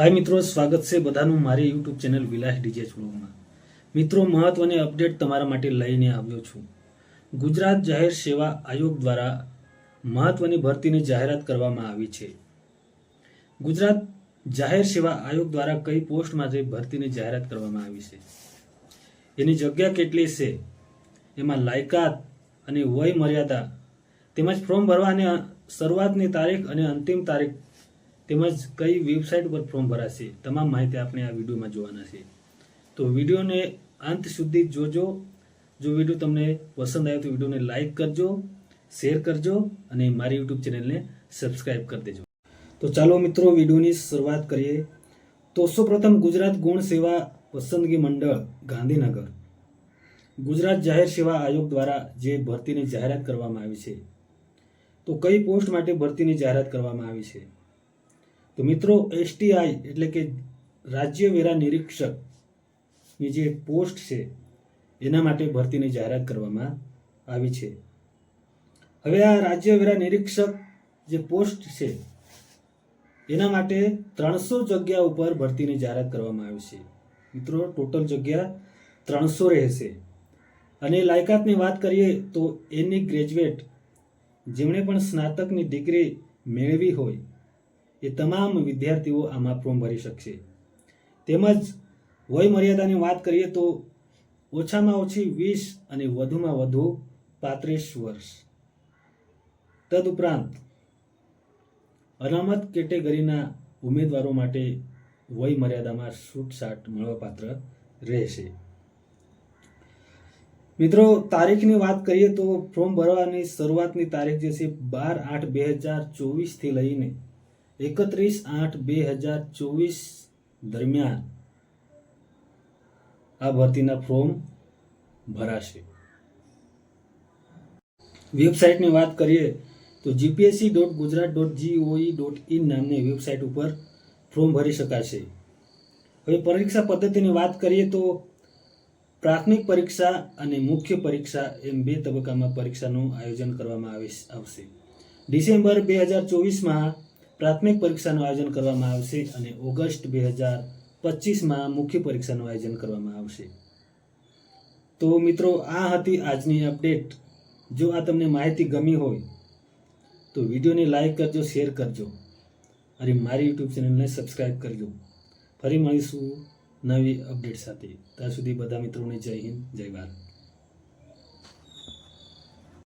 હાય મિત્રો, સ્વાગત છે બધાનું મારી યુટ્યુબ ચેનલ વિલાસ ડીજે બ્લોગમાં મિત્રો, મહત્વની અપડેટ તમારા માટે લઈને આવ્યો છું. ગુજરાત જાહેર સેવા આયોગ દ્વારા મહત્વની ભરતીની જાહેરાત કરવામાં આવી છે. ગુજરાત જાહેર સેવા આયોગ દ્વારા કઈ પોસ્ટ માટે ભરતીની જાહેરાત કરવામાં આવી છે? એની જગ્યા કેટલી છે? એમાં લાયકાત અને વય મર્યાદા તેમજ ફોર્મ ભરવાની શરૂઆતની તારીખ અને અંતિમ તારીખ તેમજ કઈ વેબસાઇટ પર ફોર્મ ભરાશે, તમામ માહિતી આપણે આ વિડીયોમાં જોવાના છે. તો વિડીયોને અંત સુધી જોજો. જો વીડિયો તમને પસંદ આવ્યો તો વિડીયોને લાઇક કરજો શેર કરજો અને મારી યુટ્યુબ ચેનલને સબસ્ક્રાઇબ કરી દેજો. તો ચાલો મિત્રો, વિડીયોની શરૂઆત કરીએ. તો સૌપ્રથમ ગુજરાત ગુણ સેવા પસંદગી મંડળ, ગાંધીનગર. ગુજરાત જાહેર સેવા આયોગ દ્વારા જે ભરતીની જાહેરાત કરવામાં આવી છે. તો કઈ પોસ્ટ માટે ભરતીની જાહેરાત કરવામાં આવી છે? તો મિત્રો એસટીઆઈ એટલે કે રાજ્ય વેરા નિરીક્ષકની જે પોસ્ટ છે, એના માટે ભરતીની જાહેરાત કરવામાં આવી છે. હવે આ રાજ્ય વેરા નિરીક્ષક જે પોસ્ટ છે, એના માટે ત્રણસો જગ્યા ઉપર ભરતીની જાહેરાત કરવામાં આવી છે. મિત્રો, ટોટલ જગ્યા ત્રણસો રહેશે. અને લાયકાતની વાત કરીએ તો એની ગ્રેજ્યુએટ, જેમણે પણ સ્નાતકની ડિગ્રી મેળવી હોય એ તમામ વિદ્યાર્થીઓ આમાં ફોર્મ ભરી શકશે. તેમજ વય મર્યાદાની વાત કરીએ તો ઓછામાં ઓછી વીસ અને વધુમાં વધુ પાંત્રીસ વર્ષ. તદુપરાંત અનામત કેટેગરીના ઉમેદવારો માટે વય મર્યાદામાં છૂટછાટ મળવાપાત્ર રહેશે. મિત્રો, તારીખની વાત કરીએ તો ફોર્મ ભરવાની શરૂઆતની તારીખ જે છે બાર આઠ બે હજાર ચોવીસથી લઈને એકત્રીસ આઠ બે હજાર ચોવીસ દરમિયાન આ ભરતીના ફોર્મ ભરાશે. વેબસાઇટની વાત કરીએ તો G P S C dot Gujarat dot G O I dot in નામની વેબસાઇટ ઉપર ફોર્મ ભરી શકાશે. હવે પરીક્ષા પદ્ધતિની વાત કરીએ તો પ્રાથમિક પરીક્ષા અને મુખ્ય પરીક્ષા એમ બે તબક્કામાં પરીક્ષાનું આયોજન કરવામાં આવે- આવશે. ડિસેમ્બર બે હજાર ચોવીસમાં પ્રાથમિક પરીક્ષાનું આયોજન કરવામાં આવશે અને ઓગસ્ટ બે હજાર પચીસમાં મુખ્ય પરીક્ષાનું આયોજન કરવામાં આવશે. તો મિત્રો, આ હતી આજની અપડેટ. જો આ તમને માહિતી ગમી હોય, તો વિડીયોને લાઈક કરજો, શેર કરજો અને મારી યુટ્યુબ ચેનલને સબસ્ક્રાઈબ કરજો. ફરી મળીશું નવી અપડેટ સાથે. ત્યાં સુધી બધા મિત્રોને જય હિન્દ, જય ભારત.